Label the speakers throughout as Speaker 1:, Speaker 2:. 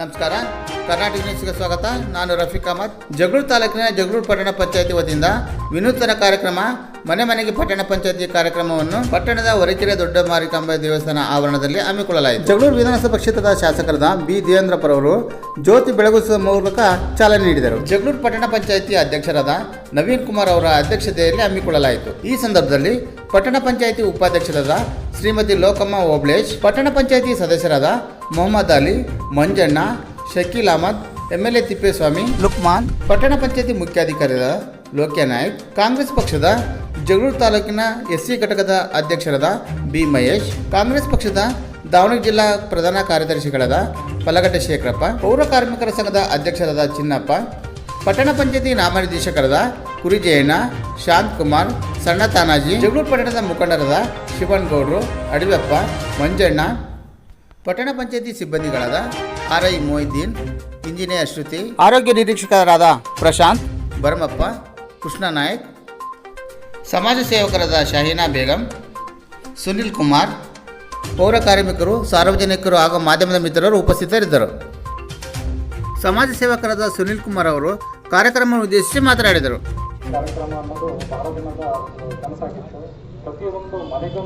Speaker 1: ನಮಸ್ಕಾರ. ಕರ್ನಾಟಕ ನ್ಯೂಸ್ಗೆ ಸ್ವಾಗತ. ನಾನು ರಫೀಕ್ ಅಹಮದ್. ಜಗಳೂರು ತಾಲೂಕಿನ ಜಗಳೂರು ಪಟ್ಟಣ ಪಂಚಾಯತಿ ವತಿಯಿಂದ ವಿನೂತನ ಕಾರ್ಯಕ್ರಮ, ಮನೆ ಮನೆಗೆ ಪಟ್ಟಣ ಪಂಚಾಯತಿ ಕಾರ್ಯಕ್ರಮವನ್ನು ಪಟ್ಟಣದ ಹೊರಕೆರೆ ದೊಡ್ಡ ಮಾರಿಕಾಂಬ ದೇವಸ್ಥಾನ ಆವರಣದಲ್ಲಿ ಹಮ್ಮಿಕೊಳ್ಳಲಾಯಿತು. ಜಗಳೂರು ವಿಧಾನಸಭಾ ಕ್ಷೇತ್ರದ ಶಾಸಕರಾದ ಬಿ. ದೇವೇಂದ್ರಪ್ಪರವರು ಜ್ಯೋತಿ ಬೆಳಗಿಸುವ ಮೂಲಕ ಚಾಲನೆ ನೀಡಿದರು. ಜಗಳೂರು ಪಟ್ಟಣ ಪಂಚಾಯತಿ ಅಧ್ಯಕ್ಷರಾದ ನವೀನ್ ಕುಮಾರ್ ಅವರ ಅಧ್ಯಕ್ಷತೆಯಲ್ಲಿ ಹಮ್ಮಿಕೊಳ್ಳಲಾಯಿತು. ಈ ಸಂದರ್ಭದಲ್ಲಿ ಪಟ್ಟಣ ಪಂಚಾಯತಿ ಉಪಾಧ್ಯಕ್ಷರಾದ ಶ್ರೀಮತಿ ಲೋಕಮ್ಮ ಓಬ್ಳೇಶ್ ಪಟ್ಟಣ ಪಂಚಾಯತಿ ಸದಸ್ಯರಾದ ಮೊಹಮ್ಮದ್ ಅಲಿ, ಮಂಜಣ್ಣ, ಶಕೀಲ್ ಅಹಮದ್, ಎಂಎಲ್ಎ ತಿಪ್ಪೇಸ್ವಾಮಿ, ಲುಕ್ಮಾನ್, ಪಟ್ಟಣ ಪಂಚಾಯತಿ ಮುಖ್ಯಾಧಿಕಾರಿಯಾದ ಲೋಕ್ಯ ನಾಯಕ್, ಕಾಂಗ್ರೆಸ್ ಪಕ್ಷದ ಜಗಳೂರು ತಾಲೂಕಿನ ಎಸ್ಸಿ ಘಟಕದ ಅಧ್ಯಕ್ಷರಾದ ಬಿ ಮಹೇಶ್, ಕಾಂಗ್ರೆಸ್ ಪಕ್ಷದ ದಾವಣಗೆರೆ ಜಿಲ್ಲಾ ಪ್ರಧಾನ ಕಾರ್ಯದರ್ಶಿಗಳಾದ ಪಲಗಟ್ಟೆ ಶೇಖರಪ್ಪ, ಪೌರ ಕಾರ್ಮಿಕರ ಸಂಘದ ಅಧ್ಯಕ್ಷರಾದ ಚಿನ್ನಪ್ಪ, ಪಟ್ಟಣ ಪಂಚಾಯತಿ ನಾಮನಿರ್ದೇಶಕರಾದ ಕುರಿಜಯಣ್ಣ ಶಾಂತ್ ಕುಮಾರ್ ಸಣ್ಣ ತಾನಾಜಿ ಜಗಳೂರು ಪಟ್ಟಣದ ಮುಖಂಡರಾದ ಶಿವನ್ ಗೌಡ್ರು ಅಡವೆಪ್ಪ ಮಂಜಣ್ಣ ಪಟ್ಟಣ ಪಂಚಾಯತಿ ಸಿಬ್ಬಂದಿಗಳಾದ R I Moideen engineer Shruthi ಆರೋಗ್ಯ ನಿರೀಕ್ಷಕರಾದ ಪ್ರಶಾಂತ್ ಭರಮಪ್ಪ ಕೃಷ್ಣ ನಾಯಕ್ ಸಮಾಜ ಸೇವಕರಾದ ಶಾಹೀನಾ ಬೇಗಂ ಸುನಿಲ್ ಕುಮಾರ್ ಪೌರ ಕಾರ್ಮಿಕರು ಸಾರ್ವಜನಿಕರು ಹಾಗೂ ಮಾಧ್ಯಮದ ಮಿತ್ರರು ಉಪಸ್ಥಿತರಿದ್ದರು. ಸಮಾಜ ಸೇವಕರಾದ ಸುನಿಲ್ ಕುಮಾರ್ ಅವರು ಕಾರ್ಯಕ್ರಮವನ್ನು ಉದ್ದೇಶಿಸಿ ಮಾತನಾಡಿದರು.
Speaker 2: ಕಾರ್ಯಕ್ರಮ ಅನ್ನೋದು ಬಹಳ ದಿನದ ಕನಸಾಗಿತ್ತು. ಪ್ರತಿಯೊಂದು ಮನೆಗೂ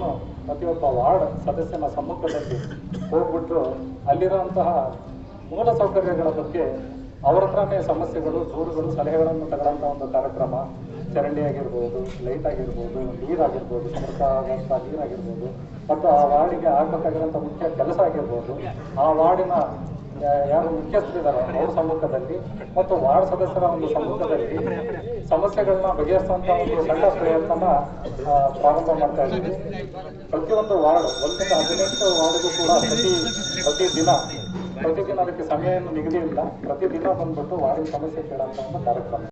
Speaker 2: ಪ್ರತಿಯೊಬ್ಬ ವಾರ್ಡ್ ಸದಸ್ಯನ ಸಮ್ಮುಖದಲ್ಲಿ ಹೋಗ್ಬಿಟ್ಟು ಅಲ್ಲಿರುವಂತಹ ಮೂಲ ಸೌಕರ್ಯಗಳ ಬಗ್ಗೆ ಅವರ ಹತ್ರನೇ ಸಮಸ್ಯೆಗಳು, ದೂರುಗಳು, ಸಲಹೆಗಳನ್ನು ತಗೊಳ್ಳೋಂಥ ಒಂದು ಕಾರ್ಯಕ್ರಮ. ಚರಂಡಿ ಆಗಿರ್ಬೋದು ಲೈಟ್ ಆಗಿರ್ಬೋದು ನೀರಾಗಿರ್ಬೋದು ಸಮರ್ಪಕವಾದಂಥ ನೀರಾಗಿರ್ಬೋದು. ಮತ್ತು ಆ ವಾರ್ಡಿಗೆ ಆಗಬೇಕಾಗಿರೋಂಥ ಮುಖ್ಯ ಕೆಲಸ ಆಗಿರ್ಬೋದು. ಆ ವಾರ್ಡಿನ ಯಾರು ಮುಖ್ಯಸ್ಥರಿದ್ದಾರೆ? ಅವ್ರ ಸಮ್ಮುಖದಲ್ಲಿ ಮತ್ತು ವಾರ್ಡ್ ಸದಸ್ಯರ ಒಂದು ಸಮ್ಮುಖದಲ್ಲಿ ಸಮಸ್ಯೆಗಳನ್ನ ಬಗೆಹರಿಸುವಂತ ಒಂದು ಸಣ್ಣ ಪ್ರಯತ್ನ ಪ್ರಾರಂಭ ಮಾಡ್ತಾ ಇದ್ದೀವಿ. ಪ್ರತಿಯೊಂದು ವಾರ್ಡ್ ಒಂದರಿಂದ ಹದಿನೆಂಟು ವಾರ್ಡ್ಗೂ ಕೂಡ ಪ್ರತಿ ದಿನ, ಪ್ರತಿದಿನ ಅದಕ್ಕೆ ಸಮಯವನ್ನು ನಿಗದಿ ಇಲ್ಲ ಪ್ರತಿದಿನ ಬಂದ್ಬಿಟ್ಟು ವಾರ್ಡಿನ ಸಮಸ್ಯೆ ಕೇಳೋಂಥ ಒಂದು ಕಾರ್ಯಕ್ರಮ.